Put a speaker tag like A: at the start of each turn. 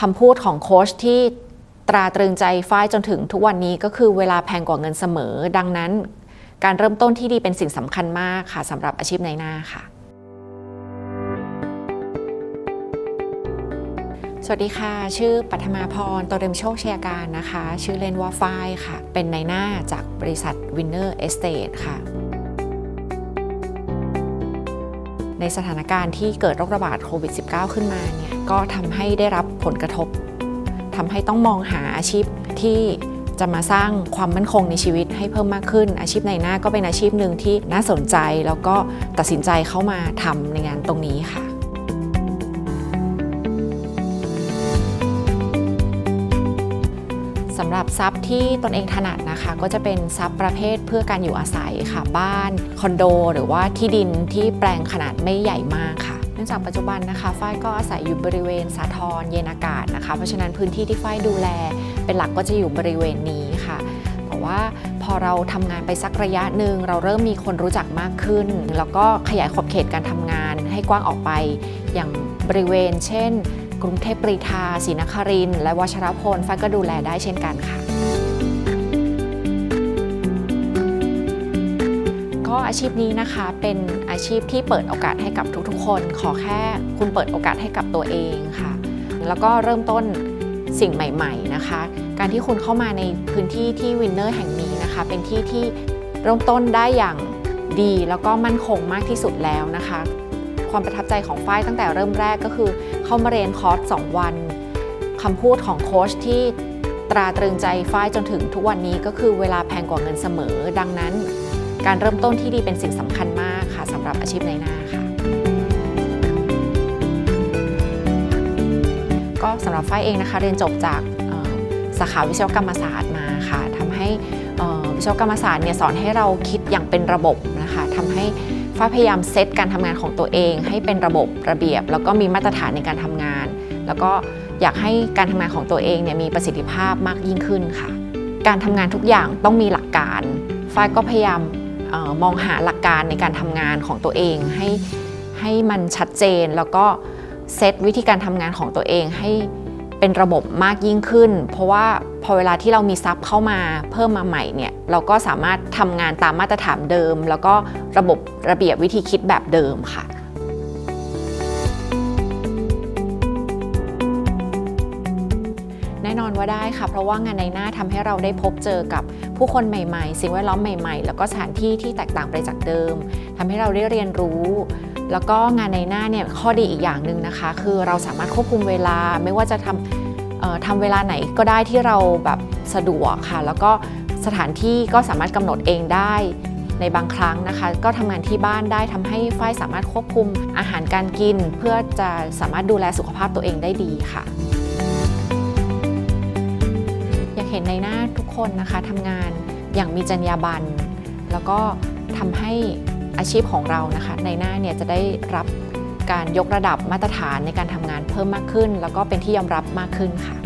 A: คำพูดของโค้ชที่ตราตรึงใจฝ้ายจนถึงทุกวันนี้ก็คือเวลาแพงกว่าเงินเสมอ ดังนั้น การเริ่มต้นที่ดีเป็นสิ่งสำคัญมากค่ะสำหรับอาชีพในหน้าค่ะ สวัสดีค่ะ ชื่อปัทมาพรตเรมโชคเชียการนะคะ ชื่อเล่นว่าฝ้ายค่ะ เป็นในหน้าจากบริษัท Winner Estate ค่ะ ในสถานการณ์ที่เกิดโรคระบาดโควิด -19 ขึ้นมาเนี่ยก็ทำให้ได้รับผลกระทบทำให้ต้องมองหาอาชีพที่จะมาสร้างความมั่นคงในชีวิตให้เพิ่มมากขึ้น อาชีพในหน้าก็เป็นอาชีพหนึ่งที่น่าสนใจแล้วก็ตัดสินใจเข้ามาทำในงานตรงนี้ค่ะ สำหรับทรัพย์ที่ตนเองถนัดนะคะ ก็จะเป็นทรัพย์ประเภทเพื่อการอยู่อาศัยค่ะ บ้าน คอนโด หรือว่าที่ดินที่แปลงขนาดไม่ใหญ่มากค่ะเนื่องจากปัจจุบันนะคะฝ้ายก็อาศัยอยู่บริเวณสาทรเย็นอากาศนะคะ เพราะฉะนั้นพื้นที่ที่ฝ้ายดูแล เป็นหลักก็จะอยู่บริเวณนี้ค่ะแต่ว่าพอเราทำงานไปสักระยะหนึ่งเราเริ่มมีคนรู้จักมากขึ้น แล้วก็ขยายขอบเขตการทำงานให้กว้างออกไปอย่างบริเวณ เช่น กรุงเทพปรีทาศรีนครินและวชรพลฝ้าก็ดูแลได้เช่นกันค่ะ ก็อาชีพนี้นะคะเป็นอาชีพที่เปิดโอกาสให้กับทุกๆ คน ขอแค่คุณเปิดโอกาสให้กับตัวเองค่ะ แล้วก็เริ่มต้นสิ่งใหม่ ๆนะคะ การที่คุณเข้ามาในพื้นที่ที่วินเนอร์แห่งนี้นะคะ เป็นที่ที่เริ่มต้นได้อย่างดีแล้วก็มั่นคงมากที่สุดแล้วนะคะ ความประทับใจของฝ้ายตั้งแต่เริ่มแรกก็คือ เข้ามาเรียนคอร์ส2วันคำพูดของโค้ชที่ตราตรึงใจฝ้ายจนถึงทุกวันนี้ก็คือเวลาแพงกว่าเงินเสมอ ดังนั้น การเริ่มต้นที่ดีเป็นสิ่งสำคัญมากค่ะสำหรับอาชีพในหน้าค่ะ ก็สำหรับฝ้ายเองนะคะ เรียนจบจากสาขาวิศวกรรมศาสตร์มาค่ะทำให้วิศวกรรมศาสตร์เนี่ยสอนให้เราคิดอย่างเป็นระบบนะคะทำให้ ฝ้าพยายามเซตการทำงานของตัวเอง ให้เป็นระบบระเบียบ แล้วก็มีมาตรฐานในการทำงาน แล้วก็อยากให้การทำงานของตัวเองเนี่ยมีประสิทธิภาพมากยิ่งขึ้นค่ะ การทำงานทุกอย่างต้องมีหลักการฝ้ายก็พยายามออมองหาหลักการในการทำงานของตัวเองให้ให้มันชัดเจนแล้วก็เซตวิธีการทำงานของตัวเองให้ เป็นระบบมากยิ่งขึ้น เพราะว่าพอเวลาที่เรามีซับเข้ามาเพิ่มมาใหม่เนี่ยเราก็สามารถทำงานตามมาตรฐานเดิม แล้วก็ระบบระเบียบวิธีคิดแบบเดิมค่ะแน่นอนว่าได้ค่ะ เพราะว่างานในหน้าทำให้เราได้พบเจอกับผู้คนใหม่ ๆ สิ่งแวดล้อมใหม่ ๆ แล้วก็สถานที่ที่แตกต่างไปจากเดิมทำให้เราได้เรียนรู้ แล้วก็งานในหน้าเนี่ยข้อดีอีกอย่างหนึ่งนะคะ คือเราสามารถควบคุมเวลาไม่ว่าจะทำทำเวลาไหนก็ได้ที่เราแบบสะดวกค่ะ แล้วก็สถานที่ก็สามารถกำหนดเองได้ในบางครั้งนะคะ ก็ทำงานที่บ้านได้ทำให้ฝ้ายสามารถควบคุมอาหารการกิน เพื่อจะสามารถดูแลสุขภาพตัวเองได้ดีค่ะ อยากเห็นในหน้าทุกคนนะคะทำงานอย่างมีจรรยาบรรณแล้วก็ทำให้ อาชีพของเรานะคะในหน้าเนี่ยจะได้รับการยกระดับมาตรฐานในการทำงานเพิ่มมากขึ้น แล้วก็เป็นที่ยอมรับมากขึ้นค่ะ